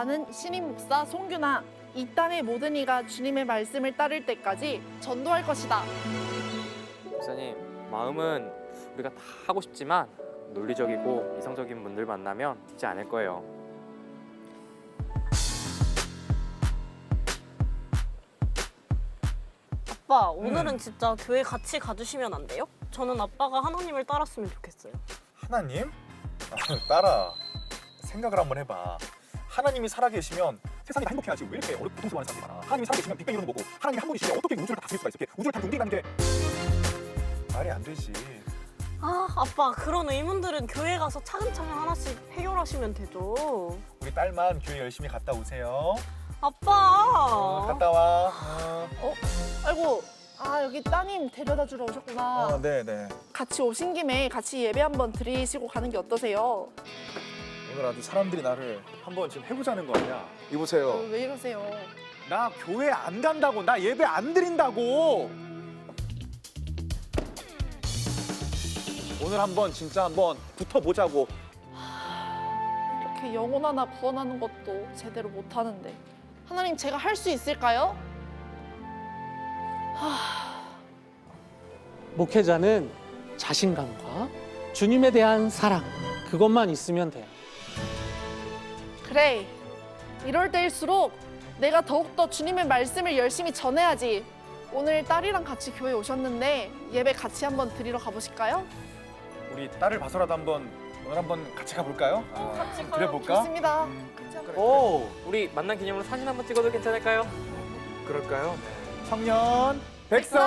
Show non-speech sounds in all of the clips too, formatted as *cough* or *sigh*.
나는 신임 목사 송규나 이 땅의 모든 이가 주님의 말씀을 따를 때까지 전도할 것이다. 목사님 마음은 우리가 다 하고 싶지만 논리적이고 이성적인 분들 만나면 쉽지 않을 거예요. 아빠 오늘은 진짜 교회 같이 가주시면 안 돼요? 저는 아빠가 하나님을 따랐으면 좋겠어요. 하나님? 아, 딸아 생각을 한번 해봐 하나님이 살아계시면 세상이 다 행복해야지 왜 이렇게 어렵고 고통스러워하는 사람들이 많아 하나님이 살아계시면 빅뱅 이루는 거고 하나님이 한 분이시면 어떻게 우주를 다 다스릴 수가 있어 이렇게 우주를 다 동딩하는 게 말이 안 되지 아 아빠 그런 의문들은 교회 가서 차근차근 하나씩 해결하시면 되죠. 우리 딸만 교회 열심히 갔다 오세요 아빠. 어, 갔다 와 어. 아이고, 아 여기 따님 데려다 주러 오셨구나. 어, 네네 같이 오신 김에 같이 예배 한번 드리시고 가는 게 어떠세요? 오늘 아주 사람들이 나를 한번 지금 해보자는 거 아니야 어, 이보세요 왜 이러세요? 나 교회 안 간다고 나 예배 안 드린다고 오늘 한번 진짜 한번 붙어보자고 이렇게 영혼 하나 구원하는 것도 제대로 못 하는데 하나님 제가 할 수 있을까요? 목회자는 자신감과 주님에 대한 사랑 그것만 있으면 돼요. 그래. 이럴 때일수록 내가 더욱더 주님의 말씀을 열심히 전해야지. 오늘 딸이랑 같이 교회 오셨는데 예배 같이 한번 드리러 가보실까요? 우리 딸을 봐서라도 한번 오늘 한번 같이 가볼까요? 아, 같이 가요. 드려볼까? 좋습니다. 같이 한번. 오, 우리 만난 기념으로 사진 한번 찍어도 괜찮을까요? 그럴까요? 네. 청년 백성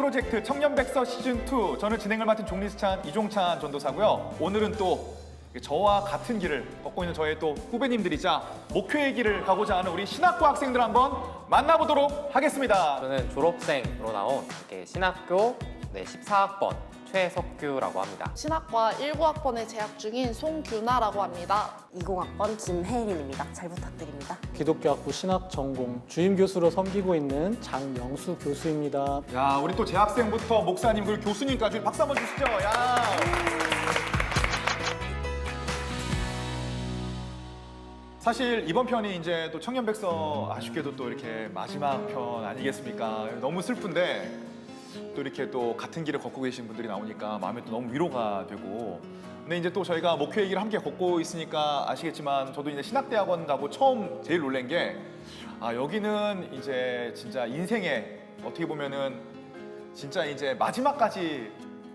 프로젝트 청년 백서 시즌 2 저는 진행을 맡은 종리스찬 이종찬 전도사고요. 오늘은 또 저와 같은 길을 걷고 있는 저의 또 후배님들이자 목표의 길을 가고자 하는 우리 신학부 학생들 한번 만나보도록 하겠습니다. 저는 졸업생으로 나온 이렇게 신학교 네, 14학번 최석규라고 합니다. 신학과 19학번에 재학 중인 송규나라고 합니다. 20학번 김혜린입니다. 잘 부탁드립니다. 기독교학부 신학 전공 주임 교수로 섬기고 있는 장명수 교수입니다. 야, 우리 또 재학생부터 목사님 그리고 교수님까지 박수 한번 주시죠. 야. 사실 이번 편이 이제 또 청년백서 아쉽게도 또 이렇게 마지막 편 아니겠습니까? 너무 슬픈데 또 이렇게 또 같은 길을 걷고 계신 분들이 나오니까 마음에 또 너무 위로가 되고 근데 이제 또 저희가 목회 얘기를 함께 걷고 있으니까 아시겠지만 저도 이제 신학대학원 가고 처음 제일 놀란 게 아, 여기는 이제 진짜 인생에 어떻게 보면은 진짜 이제 마지막까지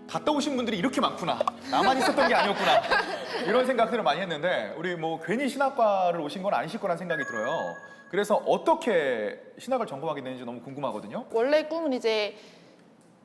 갔다 오신 분들이 이렇게 많구나. 나만 있었던 게 아니었구나. 이런 생각들을 많이 했는데 우리 뭐 괜히 신학과를 오신 건 아니실 거란 생각이 들어요. 그래서 어떻게 신학을 전공하게 되는지 너무 궁금하거든요. 원래 꿈은 이제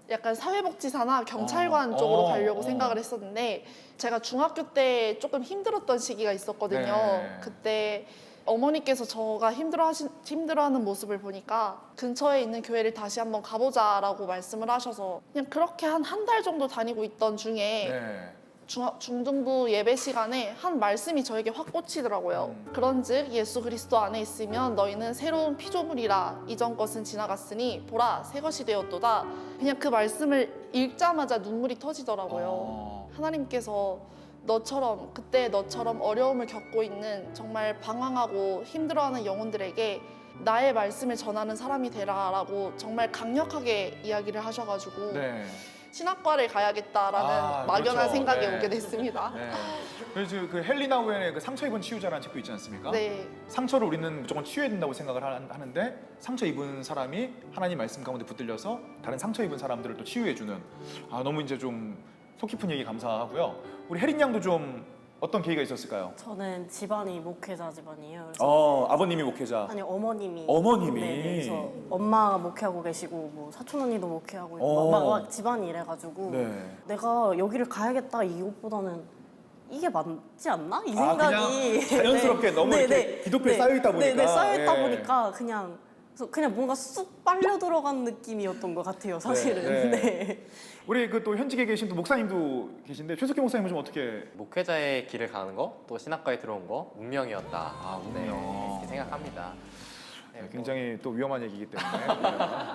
약간 사회복지사나 경찰관 어, 쪽으로 어, 가려고 어. 생각을 했었는데 제가 중학교 때 조금 힘들었던 시기가 있었거든요. 네. 그때 어머니께서 저가 힘들어 하신 힘들어하는 모습을 보니까 근처에 있는 교회를 다시 한번 가보자라고 말씀을 하셔서 그냥 그렇게 한 한 달 정도 다니고 있던 중에 네. 중, 중등부 예배 시간에 한 말씀이 저에게 확 꽂히더라고요. 음. 그런즉 예수 그리스도 안에 있으면 너희는 새로운 피조물이라 이전 것은 지나갔으니 보라 새 것이 되었도다. 그냥 그 말씀을 읽자마자 눈물이 터지더라고요. 어. 하나님께서 너처럼 그때 너처럼 어려움을 겪고 있는 정말 방황하고 힘들어하는 영혼들에게 나의 말씀을 전하는 사람이 되라라고 정말 강력하게 이야기를 하셔가지고 네. 신학과를 가야겠다라는 아, 막연한 그렇죠. 생각에 네. 오게 됐습니다. 네. 그래서 그 헬리나 우엔의 그 상처 입은 치유자라는 책도 있지 않습니까? 네. 상처를 우리는 무조건 치유해야 된다고 생각을 하- 하는데 상처 입은 사람이 하나님 말씀 가운데 붙들려서 다른 상처 입은 사람들을 또 치유해 주는 아 너무 이제 좀 속 깊은 얘기 감사하고요. 우리 혜린 양도 좀 어떤 계기가 있었을까요? 저는 집안이 목회자 집안이에요. 그래서 어 아버님이 목회자. 아니 어머님이 어머님이? 네, 그래서 엄마가 목회하고 계시고 뭐 사촌 언니도 목회하고 있고 어. 막, 막 집안이 이래가지고 네. 내가 여기를 가야겠다 이것보다는 이게 맞지 않나 이 아, 생각이 그냥 자연스럽게 *laughs* 너무 이렇게 기독교에 쌓여있다 보니까. 네, 네 쌓여 있다 예. 보니까 그냥 그래서 그냥 뭔가 쑥 빨려 들어간 느낌이었던 것 같아요 사실은 네, 네. 네. 우리 그 또 현직에 계신 또 목사님도 계신데 최석기 목사님은 좀 어떻게? 목회자의 길을 가는 거, 또 신학과에 들어온 거 운명이었다. 아, 운명. 네, 이렇게 생각합니다. 네, 네, 굉장히 또 위험한 얘기이기 때문에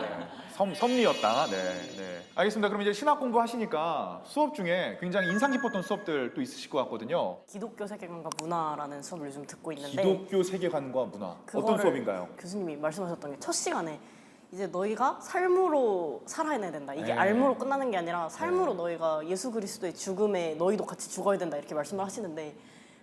네. 섬, 섭리였다. 네, 네. 알겠습니다. 그럼 이제 신학 공부하시니까 수업 중에 굉장히 인상 깊었던 수업들 또 있으실 것 같거든요. 기독교 세계관과 문화라는 수업을 요즘 듣고 있는데 기독교 세계관과 문화 어떤 그거를 수업인가요? 교수님이 말씀하셨던 게 첫 시간에 이제 너희가 삶으로 살아내야 된다. 이게 네. 알무로 끝나는 게 아니라 삶으로 너희가 예수 그리스도의 죽음에 너희도 같이 죽어야 된다 이렇게 말씀을 하시는데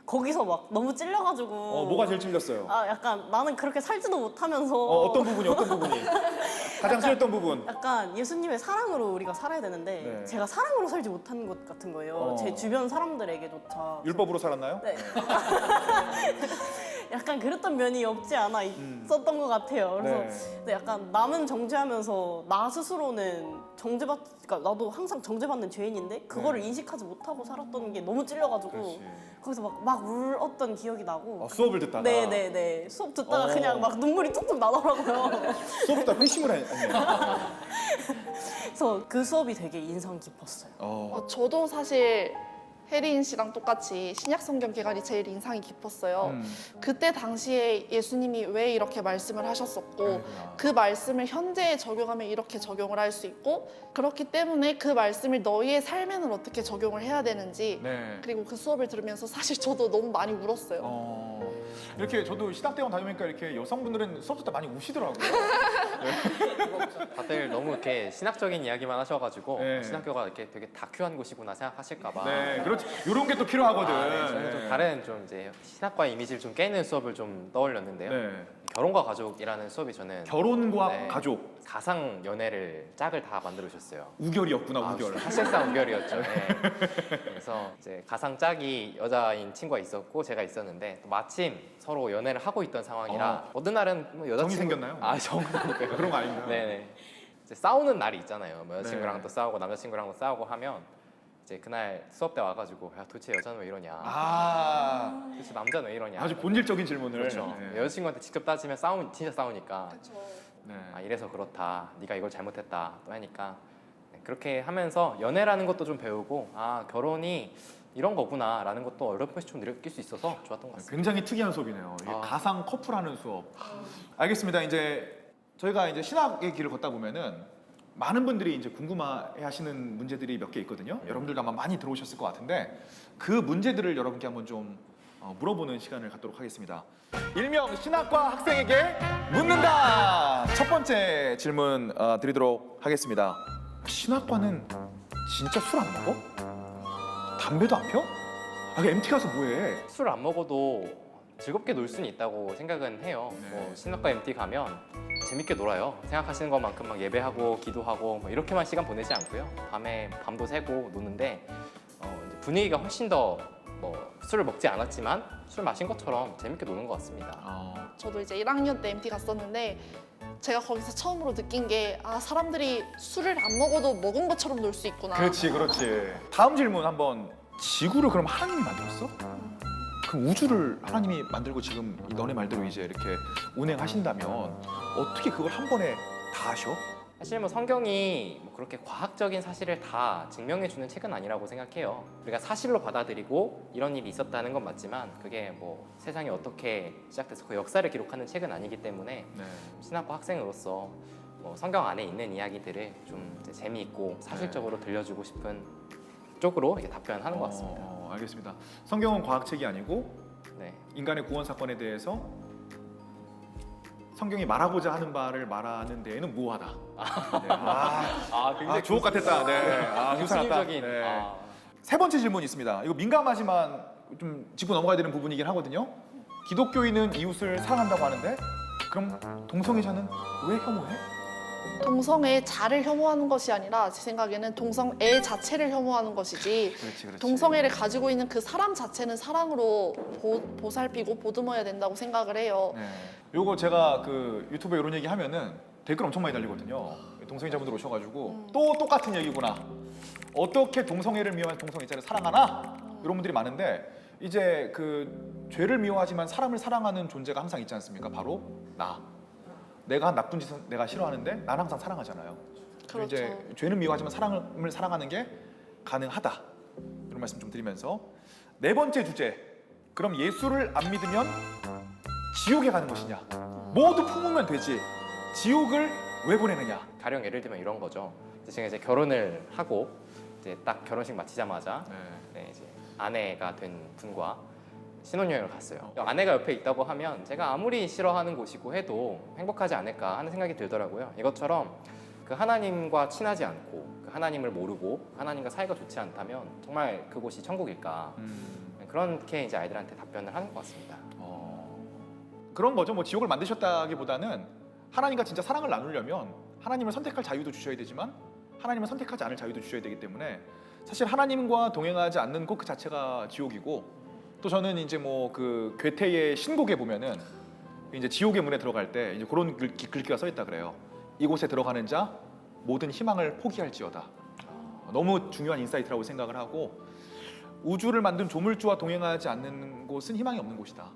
거기서 막 너무 찔려가지고 어, 뭐가 제일 찔렸어요? 아 약간 나는 그렇게 살지도 못하면서 어, 어떤 부분이 어떤 부분이 *laughs* 가장 찔렸던 부분? 약간 예수님의 사랑으로 우리가 살아야 되는데 네. 제가 사랑으로 살지 못한 것 같은 거예요. 어. 제 주변 사람들에게조차 율법으로 살았나요? 네. *laughs* 약간 그랬던 면이 없지 않아 있었던 것 같아요. 그래서 음. 네. 근데 약간 남은 정죄하면서 나 스스로는 정죄받, 그러니까 나도 항상 정죄받는 죄인인데 그거를 인식하지 못하고 살았던 게 너무 찔려가지고 네. 그렇지. 거기서 막, 막 울었던 기억이 나고. 어, 수업을 듣다가 네네네 수업 듣다가 어. 그냥 막 눈물이 뚝뚝 나더라고요. *laughs* 수업 듣다 회심을 했네요. 그래서 그 수업이 되게 인상 깊었어요. 어, 어, 저도 사실 혜린 씨랑 똑같이 신약 성경 기간이 제일 인상이 깊었어요. 음. 그때 당시에 예수님이 왜 이렇게 말씀을 하셨었고 그러구나. 그 말씀을 현재에 적용하면 이렇게 적용을 할 수 있고 그렇기 때문에 그 말씀을 너희의 삶에는 어떻게 적용을 해야 되는지 네. 그리고 그 수업을 들으면서 사실 저도 너무 많이 울었어요. 어, 이렇게 저도 신학대원 다니니까 이렇게 여성분들은 수업 듣다 많이 우시더라고요. *laughs* 다들 너무 이렇게 신학적인 이야기만 하셔가지고 네. 신학교가 이렇게 되게 다큐한 곳이구나 생각하실까봐. 네, 그렇지. 이런 게 또 필요하거든. 아, 네, 저는 네. 좀 다른 좀 이제 신학과 이미지를 좀 깨는 수업을 좀 떠올렸는데요. 네. 결혼과 가족이라는 수업이 저는 결혼과 네. 가족 가상 연애를 짝을 다 만들어 주셨어요. 우결이었구나 아, 우결. 사실상 우결이었죠. *laughs* 네. 그래서 이제 가상 짝이 여자인 친구가 있었고 제가 있었는데 또 마침 서로 연애를 하고 있던 상황이라 어. 느 날은 뭐 여자 정이 생겼나요? 아 정이니까요. *laughs* 그런 거 아닌가요? 네네. 이제 싸우는 날이 있잖아요. 뭐 여자친구랑 네. 또 싸우고 남자친구랑도 싸우고 하면 이제 그날 수업 때 와가지고 야 도대체 여자는 왜 이러냐? 아, 도대체 남자는 왜 이러냐? 아주 본질적인 질문을. 그렇죠. 네. 여자친구한테 직접 따지면 싸우 진짜 싸우니까 네. 아 이래서 그렇다. 네가 이걸 잘못했다. 또 하니까 네, 그렇게 하면서 연애라는 것도 좀 배우고 아 결혼이 이런 거구나라는 것도 어렴풋이 좀 느낄 수 있어서 좋았던 것 같습니다. 굉장히 특이한 수업이네요. 이게 아. 가상 커플하는 수업. 알겠습니다. 이제 저희가 이제 신학의 길을 걷다 보면은 많은 분들이 이제 궁금해하시는 문제들이 몇 개 있거든요. 여러분들도 아마 많이 들어오셨을 것 같은데 그 문제들을 여러분께 한번 좀 어, 물어보는 시간을 갖도록 하겠습니다. 일명 신학과 학생에게 묻는다. 첫 번째 질문 어, 드리도록 하겠습니다. 신학과는 진짜 술 안 먹어? 담배도 안 펴? 아, 그 MT 가서 뭐해? 술 안 먹어도 즐겁게 놀 수는 있다고 생각은 해요. 네. 뭐 신학과 MT 가면 재밌게 놀아요. 생각하시는 것만큼 막 예배하고 기도하고 뭐 이렇게만 시간 보내지 않고요. 밤에 밤도 새고 노는데 어, 이제 분위기가 훨씬 더 뭐 술을 먹지 않았지만 술 마신 것처럼 재밌게 노는 것 같습니다. 어, 저도 이제 1학년 때 MT 갔었는데 제가 거기서 처음으로 느낀 게 아 사람들이 술을 안 먹어도 먹은 것처럼 놀 수 있구나. 그렇지, 그렇지. 다음 질문 한번. 지구를 그럼 하나님이 만들었어? 그럼 우주를 하나님이 만들고 지금 이 너네 말대로 이제 이렇게 운행하신다면 어떻게 그걸 한 번에 다 하셔? 사실 뭐 성경이 뭐 그렇게 과학적인 사실을 다 증명해 주는 책은 아니라고 생각해요. 우리가 사실로 받아들이고 이런 일이 있었다는 건 맞지만 그게 뭐 세상이 어떻게 시작돼서 그 역사를 기록하는 책은 아니기 때문에 네. 신학과 학생으로서 뭐 성경 안에 있는 이야기들을 좀 이제 재미있고 사실적으로 들려주고 싶은 쪽으로 이렇게 답변하는 것 같습니다. 어, 알겠습니다. 성경은 과학책이 아니고 네. 인간의 구원 사건에 대해서 성경이 말하고자 하는 바를 말하는 데에는 무하다. 네. *laughs* 아, 아, 아, 주옥 같았다. 네. 아, 괜찮았다. 교수님적인 네. 아, 세 번째 질문 있습니다. 이거 민감하지만 좀 짚고 넘어가야 되는 부분이긴 하거든요. 기독교인은 이웃을 사랑한다고 하는데 그럼 동성애자는 왜 혐오해? 동성애의 자를 혐오하는 것이 아니라 제 생각에는 동성애 자체를 혐오하는 것이지 그렇지, 그렇지. 동성애를 가지고 있는 그 사람 자체는 사랑으로 보, 보살피고 보듬어야 된다고 생각을 해요. 네. 요거 제가 그 유튜브에 이런 얘기 하면은 댓글 엄청 많이 달리거든요. 동성애자분들 오셔가지고 또 똑같은 얘기구나. 어떻게 동성애를 미워하는 동성애자를 사랑하나? 이런 분들이 많은데 이제 그 죄를 미워하지만 사람을 사랑하는 존재가 항상 있지 않습니까? 바로 나. 내가 한 나쁜 짓은 내가 싫어하는데 난 항상 사랑하잖아요. 그렇죠. 이제 죄는 미워하지만 사랑을 사랑하는 게 가능하다. 이런 말씀 좀 드리면서 네 번째 주제. 그럼 예수를 안 믿으면 지옥에 가는 것이냐? 모두 품으면 되지. 지옥을 왜 보내느냐? 가령 예를 들면 이런 거죠. 이제 제가 이제 결혼을 하고 이제 딱 결혼식 마치자마자 네, 이제 아내가 된 분과 신혼여행을 갔어요. 아내가 옆에 있다고 하면 제가 아무리 싫어하는 곳이고 해도 행복하지 않을까 하는 생각이 들더라고요. 이것처럼 그 하나님과 친하지 않고 그 하나님을 모르고 하나님과 사이가 좋지 않다면 정말 그곳이 천국일까 음, 그렇게 이제 아이들한테 답변을 하는 것 같습니다. 어, 그런 거죠. 뭐 지옥을 만드셨다기보다는 하나님과 진짜 사랑을 나누려면 하나님을 선택할 자유도 주셔야 되지만 하나님을 선택하지 않을 자유도 주셔야 되기 때문에 사실 하나님과 동행하지 않는 것그 자체가 지옥이고 또 저는 이제 뭐 그 괴테의 신곡에 보면은 이제 지옥의 문에 들어갈 때 이제 그런 글, 글귀가 써 있다 그래요. 이곳에 들어가는 자 모든 희망을 포기할지어다. 너무 중요한 인사이트라고 생각을 하고 우주를 만든 조물주와 동행하지 않는 곳은 희망이 없는 곳이다.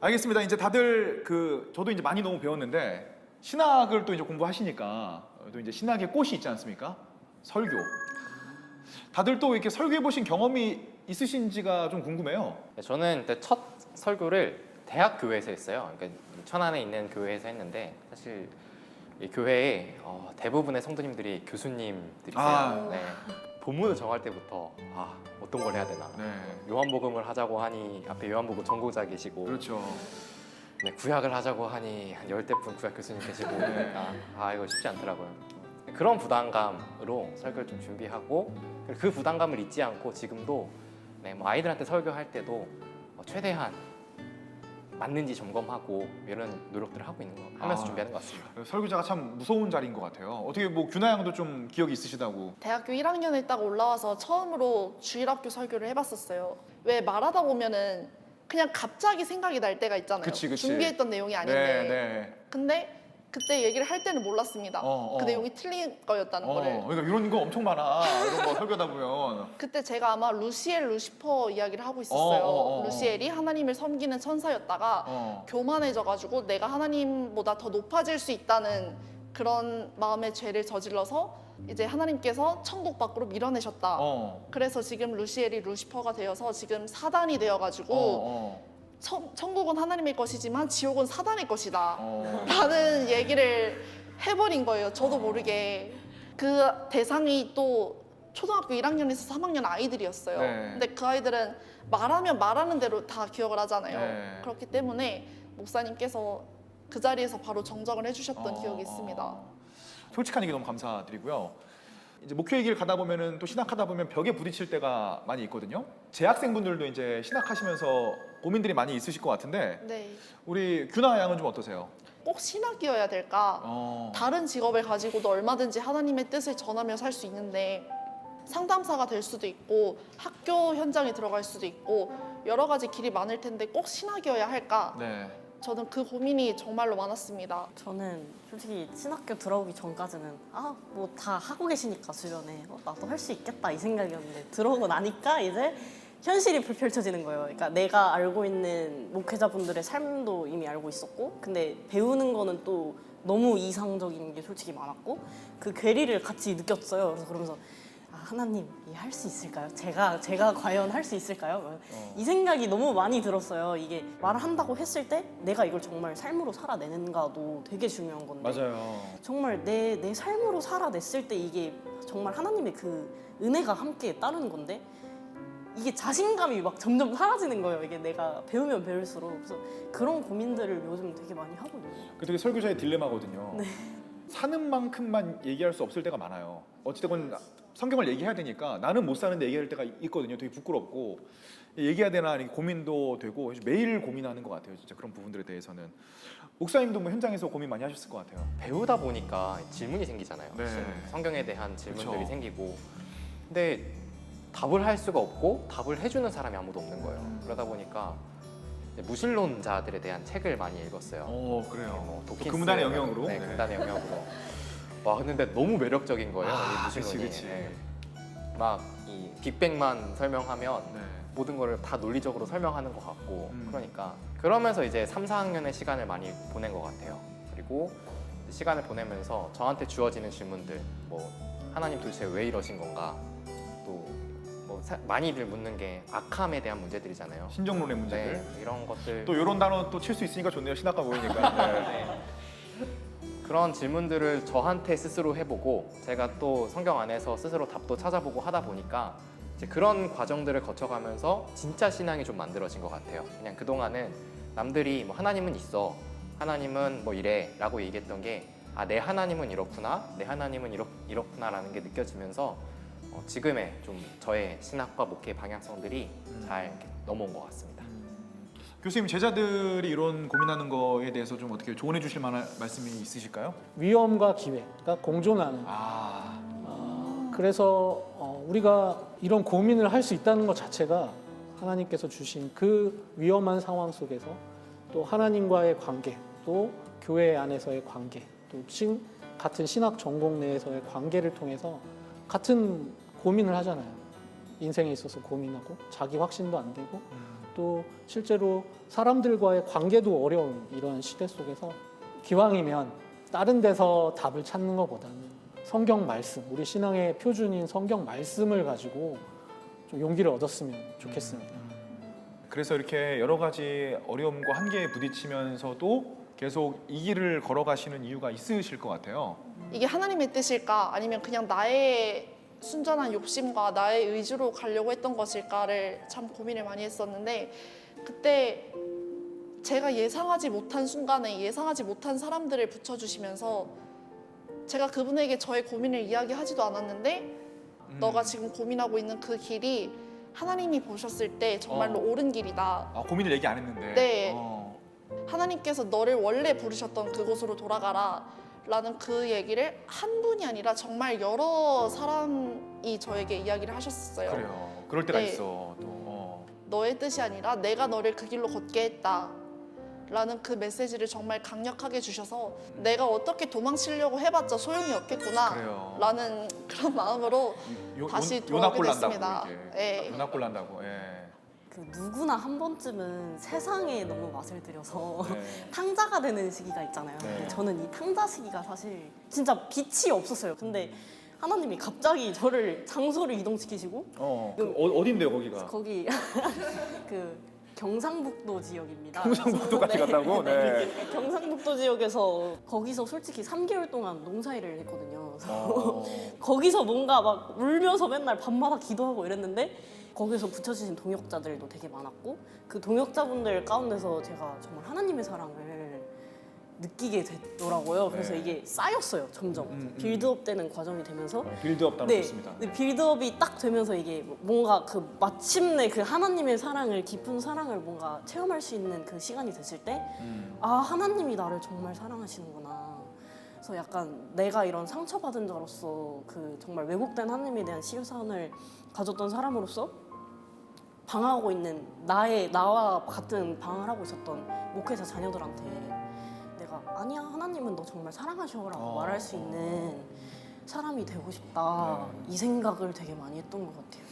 알겠습니다. 이제 다들 그 저도 이제 많이 너무 배웠는데 신학을 또 이제 공부하시니까 또 이제 신학의 꽃이 있지 않습니까? 설교. 다들 또 이렇게 설교해 보신 경험이 있으신지가 좀 궁금해요. 네, 저는 그때 첫 설교를 대학 교회에서 했어요. 그러니까 천안에 있는 교회에서 했는데 사실 이 교회에 어, 대부분의 성도님들이 교수님들이세요. 아. 네. 본문을 정할 때부터 아 어떤 걸 해야 되나. 네. 요한복음을 하자고 하니 앞에 요한복음 전공자 계시고 그렇죠. 네, 구약을 하자고 하니 한 열대 분 구약 교수님 계시고 네. 그러니까 아 이거 쉽지 않더라고요. 그런 부담감으로 설교를 좀 준비하고 그 부담감을 잊지 않고 지금도 네, 뭐 아이들한테 설교할 때도 뭐 최대한 맞는지 점검하고 이런 노력들을 하고 있는 거 하면서 아. 준비하는 것 같습니다. 설교자가 참 무서운 자리인 것 같아요. 어떻게 뭐 규나 양도 좀 기억이 있으시다고. 대학교 1학년에 딱 올라와서 처음으로 주일학교 설교를 해봤었어요. 왜 말하다 보면은 그냥 갑자기 생각이 날 때가 있잖아요. 그치, 그치. 준비했던 내용이 아닌데. 네, 네. 근데 그때 얘기를 할 때는 몰랐습니다. 어, 어. 그 내용이 틀린 거였다는 어, 거를. 그러니까 이런 거 엄청 많아. 이런 거 설교다 보면. *laughs* 그때 제가 아마 루시엘 루시퍼 이야기를 하고 있었어요. 어, 어, 어, 어. 루시엘이 하나님을 섬기는 천사였다가 어. 교만해져가지고 내가 하나님보다 더 높아질 수 있다는 그런 마음의 죄를 저질러서 이제 하나님께서 천국 밖으로 밀어내셨다. 어. 그래서 지금 루시엘이 루시퍼가 되어서 지금 사단이 되어가지고 어. 천, 천국은 하나님의 것이지만 지옥은 사단의 것이다. 어. 라는 얘기를 해버린 거예요. 저도 모르게. 그 대상이 또 초등학교 1학년에서 3학년 아이들이었어요. 네. 근데 그 아이들은 말하면 말하는 대로 다 기억을 하잖아요. 네. 그렇기 때문에 목사님께서 그 자리에서 바로 정정을 해주셨던 어, 기억이 있습니다. 어. 솔직한 얘기 너무 감사드리고요. 이제 목회 얘기를 가다 보면은 또 신학하다 보면 벽에 부딪힐 때가 많이 있거든요. 재학생분들도 이제 신학하시면서 고민들이 많이 있으실 것 같은데 네. 우리 규나 양은 좀 어떠세요? 꼭 신학이어야 될까? 어. 다른 직업을 가지고도 얼마든지 하나님의 뜻을 전하며 살 수 있는데 상담사가 될 수도 있고 학교 현장에 들어갈 수도 있고 여러 가지 길이 많을 텐데 꼭 신학이어야 할까? 네. 저는 그 고민이 정말로 많았습니다. 저는 솔직히 신학교 들어오기 전까지는 아 뭐 다 하고 계시니까 주변에 어, 나도 할 수 있겠다 이 생각이었는데 들어오고 나니까 이제 현실이 펼쳐지는 거예요. 그러니까 내가 알고 있는 목회자분들의 삶도 이미 알고 있었고 근데 배우는 거는 또 너무 이상적인 게 솔직히 많았고 그 괴리를 같이 느꼈어요. 그래서 그러면서 아, 하나님 할 수 있을까요? 제가 제가 과연 할 수 있을까요? 어. 이 생각이 너무 많이 들었어요. 이게 말을 한다고 했을 때 내가 이걸 정말 삶으로 살아내는가도 되게 중요한 건데 맞아요. 정말 내, 내 삶으로 살아냈을 때 이게 정말 하나님의 그 은혜가 함께 따르는 건데 이게 자신감이 막 점점 사라지는 거예요. 이게 내가 배우면 배울수록 그래서 그런 고민들을 요즘 되게 많이 하거든요. 그 되게 설교자의 딜레마거든요. 네. 사는 만큼만 얘기할 수 없을 때가 많아요. 어찌됐건 성경을 얘기해야 되니까 나는 못 사는데 얘기할 때가 있거든요. 되게 부끄럽고 얘기해야 되나 이렇게 고민도 되고 매일 고민하는 것 같아요. 진짜 그런 부분들에 대해서는 목사님도 뭐 현장에서 고민 많이 하셨을 것 같아요. 배우다 보니까 질문이 생기잖아요. 네. 성경에 대한 질문들이 그쵸. 생기고 근데 답을 할 수가 없고 답을 해주는 사람이 아무도 없는 거예요. 음. 그러다 보니까 무신론자들에 대한 책을 많이 읽었어요. 어 그래요. 뭐또 도킨스 금단의 영역으로. 네, 금단의 영역으로. 와 근데 너무 매력적인 거예요. 아, 이 무신론이. 그치, 그치. 네. 막이 빅뱅만 설명하면 네. 모든 거를 다 논리적으로 설명하는 것 같고 음. 그러니까 그러면서 이제 3, 4학년의 시간을 많이 보낸 것 같아요. 그리고 시간을 보내면서 저한테 주어지는 질문들 뭐 하나님 도대체 왜 이러신 건가 또 사- 많이들 묻는 게 악함에 대한 문제들이잖아요. 신정론의 문제들. 네, 이런 것들 또 이런 단어 또 칠 수 있으니까 좋네요. 신학과 모이니까. *laughs* 네. 그런 질문들을 저한테 스스로 해보고 제가 또 성경 안에서 스스로 답도 찾아보고 하다 보니까 이제 그런 과정들을 거쳐가면서 진짜 신앙이 좀 만들어진 것 같아요. 그냥 그동안은 남들이 뭐 하나님은 있어, 하나님은 뭐 이래라고 얘기했던 게 아, 내 하나님은 이렇구나, 내 하나님은 이렇, 이렇구나라는 게 느껴지면서 어, 지금의 좀 저의 신학과 목회 방향성들이 잘 이렇게 넘어온 것 같습니다. 교수님 제자들이 이런 고민하는 거에 대해서 좀 어떻게 조언해 주실 만한 말씀이 있으실까요? 위험과 기회가 공존하는 아, 어, 그래서 어, 우리가 이런 고민을 할 수 있다는 것 자체가 하나님께서 주신 그 위험한 상황 속에서 또 하나님과의 관계, 또 교회 안에서의 관계, 또 신, 같은 신학 전공 내에서의 관계를 통해서 같은 고민을 하잖아요. 인생에 있어서 고민하고 자기 확신도 안 되고 또 실제로 사람들과의 관계도 어려운 이런 시대 속에서 기왕이면 다른 데서 답을 찾는 것보다는 성경 말씀, 우리 신앙의 표준인 성경 말씀을 가지고 좀 용기를 얻었으면 좋겠습니다. 그래서 이렇게 여러 가지 어려움과 한계에 부딪히면서도 계속 이 길을 걸어가시는 이유가 있으실 것 같아요. 이게 하나님의 뜻일까 아니면 그냥 나의 순전한 욕심과 나의 의지로 가려고 했던 것일까를 참 고민을 많이 했었는데 그때 제가 예상하지 못한 순간에 예상하지 못한 사람들을 붙여주시면서 제가 그분에게 저의 고민을 이야기하지도 않았는데 음. 너가 지금 고민하고 있는 그 길이 하나님이 보셨을 때 정말로 어. 옳은 길이다. 아, 고민을 얘기 안 했는데. 네. 어. 하나님께서 너를 원래 부르셨던 그곳으로 돌아가라 라는 그 얘기를 한 분이 아니라 정말 여러 사람이 저에게 이야기를 하셨어요. 그래요. 그럴 때가 네. 있어. 또. 어. 너의 뜻이 아니라 내가 너를 그 길로 걷게 했다. 라는 그 메시지를 정말 강력하게 주셔서 내가 어떻게 도망치려고 해봤자 소용이 없겠구나. 그래요. 라는 그런 마음으로 요- 다시 요- 난다고, 됐습니다. 이게. 예. 요납골 난다고. 예. 그 누구나 한 번쯤은 세상에 너무 맛을 들여서 네. *laughs* 탕자가 되는 시기가 있잖아요. 네. 근데 저는 이 탕자 시기가 사실 진짜 빛이 없었어요. 근데 하나님이 갑자기 저를 장소를 이동시키시고 어, 그 어, 어딘데요, 거기가? 거기 *laughs* 그 경상북도 지역입니다. 경상북도까지 갔다고? 네. *laughs* 경상북도 지역에서 거기서 솔직히 3개월 동안 농사일을 했거든요. 그래서 어. 거기서 뭔가 막 울면서 맨날 밤마다 기도하고 이랬는데 거기서 붙여주신 동역자들도 되게 많았고 그 동역자분들 가운데서 제가 정말 하나님의 사랑을 느끼게 됐더라고요. 그래서 네. 이게 쌓였어요, 점점. 음, 음. 빌드업 되는 과정이 되면서 어, 빌드업 단어 네, 좋습니다. 네, 빌드업이 딱 되면서 이게 뭔가 그 마침내 그 하나님의 사랑을 깊은 사랑을 뭔가 체험할 수 있는 그 시간이 됐을 때 음. 아 하나님이 나를 정말 사랑하시는구나. 그래서 약간 내가 이런 상처받은 자로서 그 정말 왜곡된 하나님에 대한 시선을 가졌던 사람으로서 방황하고 있는 나의 나와 같은 방황을 하고 있었던 목회자 자녀들한테 내가 아니야 하나님은 너 정말 사랑하셔라고 어. 말할 수 있는 사람이 되고 싶다 네. 이 생각을 되게 많이 했던 것 같아요.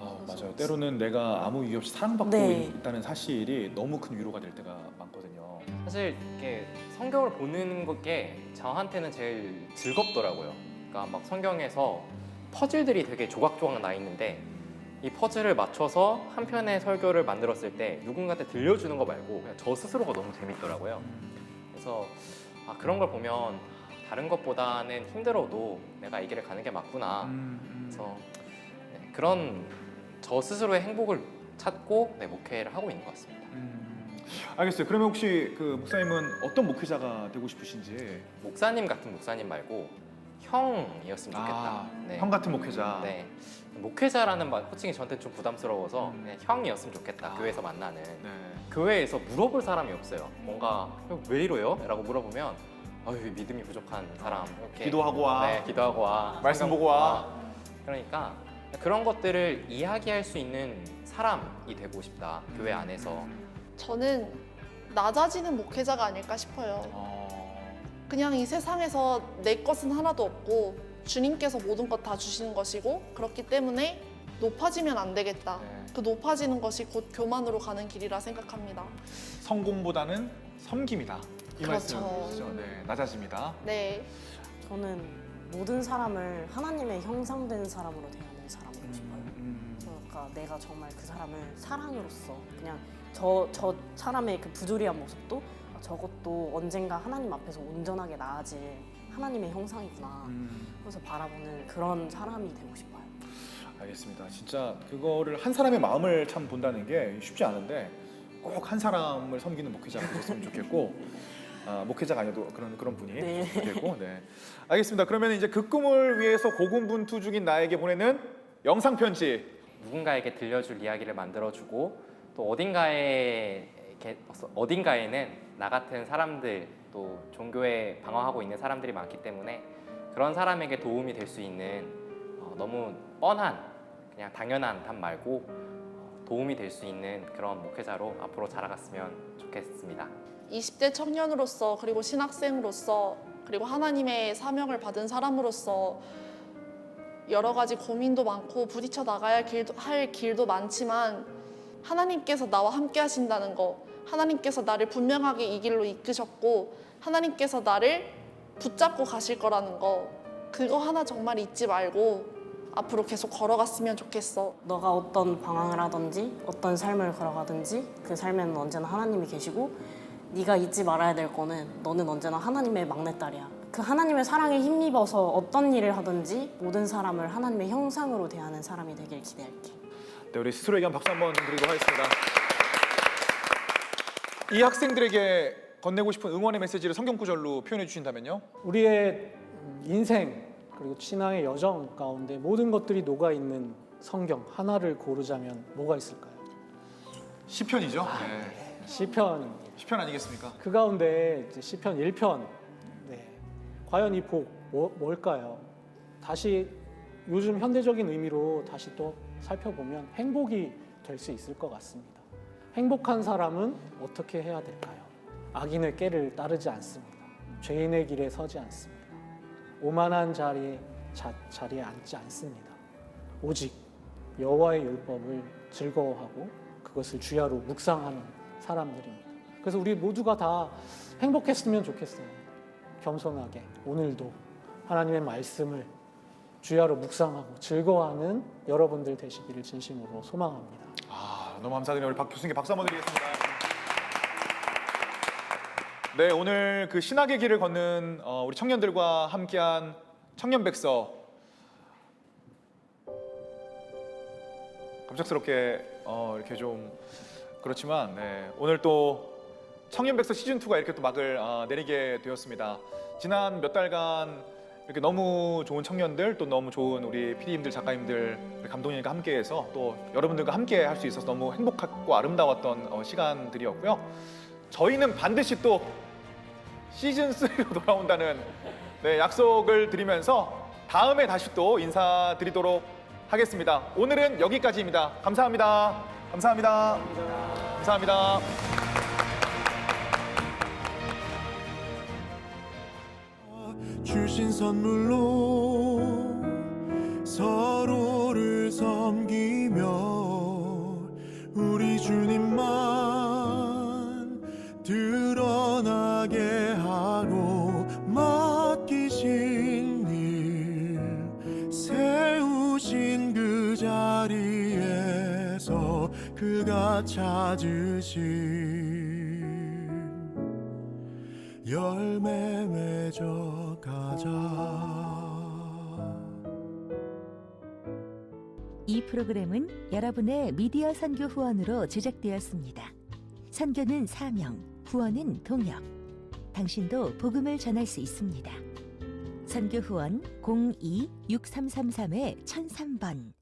아, 맞아요. 때로는 내가 아무 이유 없이 사랑받고 네. 있다는 사실이 너무 큰 위로가 될 때가 많거든요. 사실 이렇게 성경을 보는 게 저한테는 제일 즐겁더라고요. 그러니까 막 성경에서 퍼즐들이 되게 조각조각 나 있는데 이 퍼즐을 맞춰서 한 편의 설교를 만들었을 때 누군가한테 들려주는 거 말고 그냥 저 스스로가 너무 재밌더라고요. 그래서 아, 그런 걸 보면 다른 것보다는 힘들어도 내가 이 길을 가는 게 맞구나. 음, 음. 그래서 네, 그런 저 스스로의 행복을 찾고 네, 목회를 하고 있는 것 같습니다. 음. 알겠어요. 그러면 혹시 그 목사님은 어떤 목회자가 되고 싶으신지? 목사님 같은 목사님 말고 형이었으면 좋겠다. 아, 네. 형 같은 목회자. 네. 목회자라는 말 호칭이 저한테 좀 부담스러워서 음. 그냥 형이었으면 좋겠다. 아. 교회에서 만나는. 네. 교회에서 물어볼 사람이 없어요. 뭔가 왜 이래요? 라고 물어보면 아유 믿음이 부족한 사람 이렇게 기도하고 와. 네, 기도하고 와. 말씀 보고 와. 그러니까 그런 것들을 이야기할 수 있는 사람이 되고 싶다. 교회 안에서. 저는 낮아지는 목회자가 아닐까 싶어요. 어. 그냥 이 세상에서 내 것은 하나도 없고 주님께서 모든 것 다 주시는 것이고 그렇기 때문에 높아지면 안 되겠다. 네. 그 높아지는 것이 곧 교만으로 가는 길이라 생각합니다. 성공보다는 섬김이다. 이 그렇죠. 말씀이시죠. 네. 낮아집니다. 네, 저는 모든 사람을 하나님의 형상된 사람으로 대하는 사람이고 싶어요. 음, 아니라 내가 정말 그 사람을 사랑으로서 그냥 저, 저 사람의 그 부조리한 모습도 아, 저것도 언젠가 하나님 앞에서 온전하게 나아질 하나님의 형상이구나. 그래서 바라보는 그런 사람이 되고 싶어요. 알겠습니다. 진짜 그거를 한 사람의 마음을 참 본다는 게 쉽지 않은데 꼭 한 사람을 섬기는 목회자가 되셨으면 좋겠고 아, 목회자가 아니어도 그런 그런 분이 네. 좋겠고 네. 알겠습니다. 그러면 이제 그 꿈을 위해서 고군분투 중인 나에게 보내는 영상 편지 누군가에게 들려줄 이야기를 만들어주고 또 어딘가에 어딘가에는 나 같은 사람들 또 종교에 방황하고 있는 사람들이 많기 때문에 그런 사람에게 도움이 될 수 있는 어, 너무 뻔한 그냥 당연한 답 말고 어, 도움이 될 수 있는 그런 목회자로 앞으로 자라갔으면 좋겠습니다. 20대 청년으로서 그리고 신학생으로서 그리고 하나님의 사명을 받은 사람으로서 여러 가지 고민도 많고 부딪혀 나가야 할 길도 많지만 하나님께서 나와 함께 하신다는 거 하나님께서 나를 분명하게 이 길로 이끄셨고 하나님께서 나를 붙잡고 가실 거라는 거 그거 하나 정말 잊지 말고 앞으로 계속 걸어갔으면 좋겠어 너가 어떤 방황을 하든지 어떤 삶을 걸어가든지 그 삶에는 언제나 하나님이 계시고 네가 잊지 말아야 될 거는 너는 언제나 하나님의 막내딸이야. 그 하나님의 사랑에 힘입어서 어떤 일을 하든지 모든 사람을 하나님의 형상으로 대하는 사람이 되길 기대할게. 네, 우리 스스로에게 한 박수 한번 드리도록 하겠습니다. 이 학생들에게 건네고 싶은 응원의 메시지를 성경 구절로 표현해 주신다면요? 우리의 음, 인생 그리고 신앙의 여정 가운데 모든 것들이 녹아 있는 성경 하나를 고르자면 뭐가 있을까요? 시편이죠. 네. 시편입니다. 시편 아니겠습니까? 그 가운데 이제 시편 1편 네. 과연 이복 뭐, 뭘까요? 다시 요즘 현대적인 의미로 다시 또 살펴보면 행복이 될 수 있을 것 같습니다. 행복한 사람은 어떻게 해야 될까요? 악인의 깨를 따르지 않습니다. 죄인의 길에 서지 않습니다. 오만한 자리에 자, 자리에 앉지 않습니다. 오직 여호와의 율법을 즐거워하고 그것을 주야로 묵상하는 사람들입니다. 그래서 우리 모두가 다 행복했으면 좋겠어요. 겸손하게 오늘도 하나님의 말씀을 주야로 묵상하고 즐거워하는 여러분들 되시기를 진심으로 소망합니다. 아, 너무 감사드려요. 우리 박 교수님께 박수 한번 드리겠습니다. 네, 오늘 그 신학의 길을 걷는 어, 우리 청년들과 함께한 청년백서 갑작스럽게 어, 이렇게 좀 그렇지만 네, 오늘 또 청년백서 시즌 2가 이렇게 또 막을 아, 내리게 되었습니다. 지난 몇 달간 이렇게 너무 좋은 청년들 또 너무 좋은 우리 PD님들 작가님들 감독님과 함께해서 또 여러분들과 함께 할 수 있어서 너무 행복하고 아름다웠던 어, 시간들이었고요. 저희는 반드시 또 시즌 3로 *laughs* 돌아온다는 네, 약속을 드리면서 다음에 다시 또 인사드리도록 하겠습니다. 오늘은 여기까지입니다. 감사합니다. 감사합니다. 감사합니다. 주신 선물로 서로를 섬기며 우리 주님만 드러나게 하고 맡기신 일 세우신 그 자리에서 그가 찾으신 열매 맺어 가자. 이 프로그램은 여러분의 미디어 선교 후원으로 제작되었습니다. 선교는 사명, 후원은 동역. 당신도 복음을 전할 수 있습니다. 선교 후원 02-6333-1003번